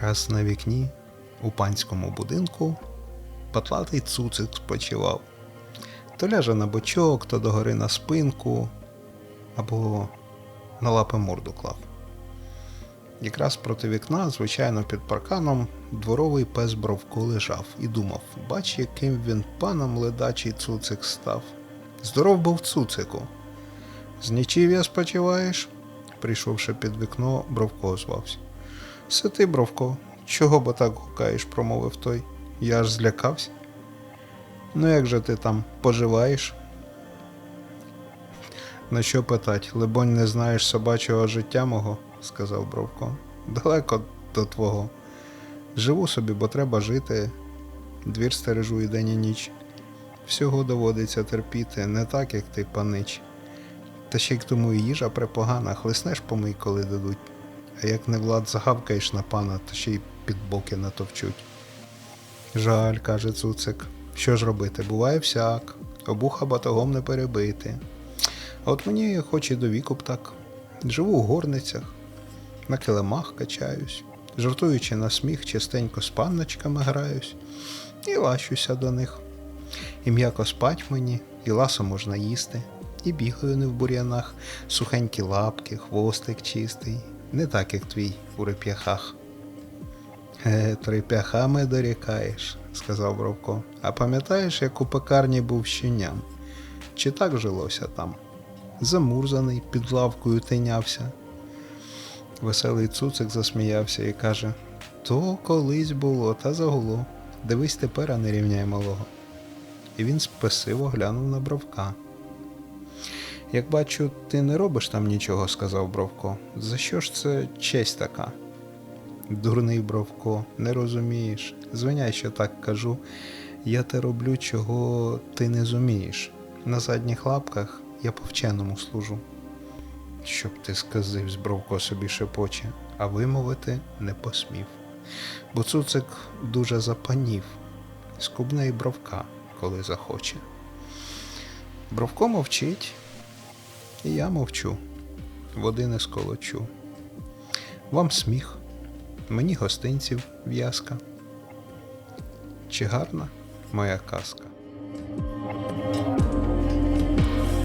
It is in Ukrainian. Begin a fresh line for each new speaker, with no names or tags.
Раз на вікні у панському будинку патлатий цуцик спочивав. То ляже на бочок, то догори на спинку, або на лапи морду клав. Якраз проти вікна, звичайно, під парканом, дворовий пес Бровко лежав і думав, бач, яким він паном ледачий цуцик став. Здоров був цуцику. З нічів'я спочиваєш? Прийшовши під вікно, Бровко Сити, Бровко, чого бо так гукаєш, промовив той. Я аж злякався. Ну як же ти там поживаєш? На що питать? Либонь, не знаєш собачого життя мого, сказав Бровко. Далеко до твого. Живу собі, бо треба жити. Двір стережу і день і ніч. Всього доводиться терпіти, не так, як ти, панич. Та ще й к тому і їжа препогана, хлеснеш помий, коли дадуть. А як не влад загавкаєш на пана, то ще й під боки натовчуть. Жаль, каже цуцик. Що ж робити? Буває всяк, обуха батогом не перебити. А от мені хоч і до віку б так. Живу у горницях, на килимах качаюсь, жартуючи на сміх, частенько з панночками граюсь, і лащуся до них. І м'яко спать мені, і ласо можна їсти, і бігаю не в бур'янах, сухенькі лапки, хвостик чистий, не так, як твій у реп'яхах. Е, трип'яхами дорікаєш, сказав Бровко. А пам'ятаєш, як у пекарні був щеням? Чи так жилося там? Замурзаний, під лавкою тинявся. Веселий цуцик засміявся і каже: То колись було, та загуло. Дивись тепер, а не рівняй малого. І він спесиво глянув на Бровка. Як бачу, ти не робиш там нічого, сказав Бровко. За що ж це честь така? Дурний Бровко, не розумієш. Звиняй, що так кажу. Я те роблю, чого ти не зумієш. На задніх лапках я по вченому служу. Щоб ти сказив, Бровко собі шепоче, а вимовити не посмів. Бо цуцик дуже запанів, скубне й бровка, коли захоче. Бровко мовчить, я мовчу, води не сколочу. Вам сміх, мені гостинців в'язка. Чи гарна моя казка?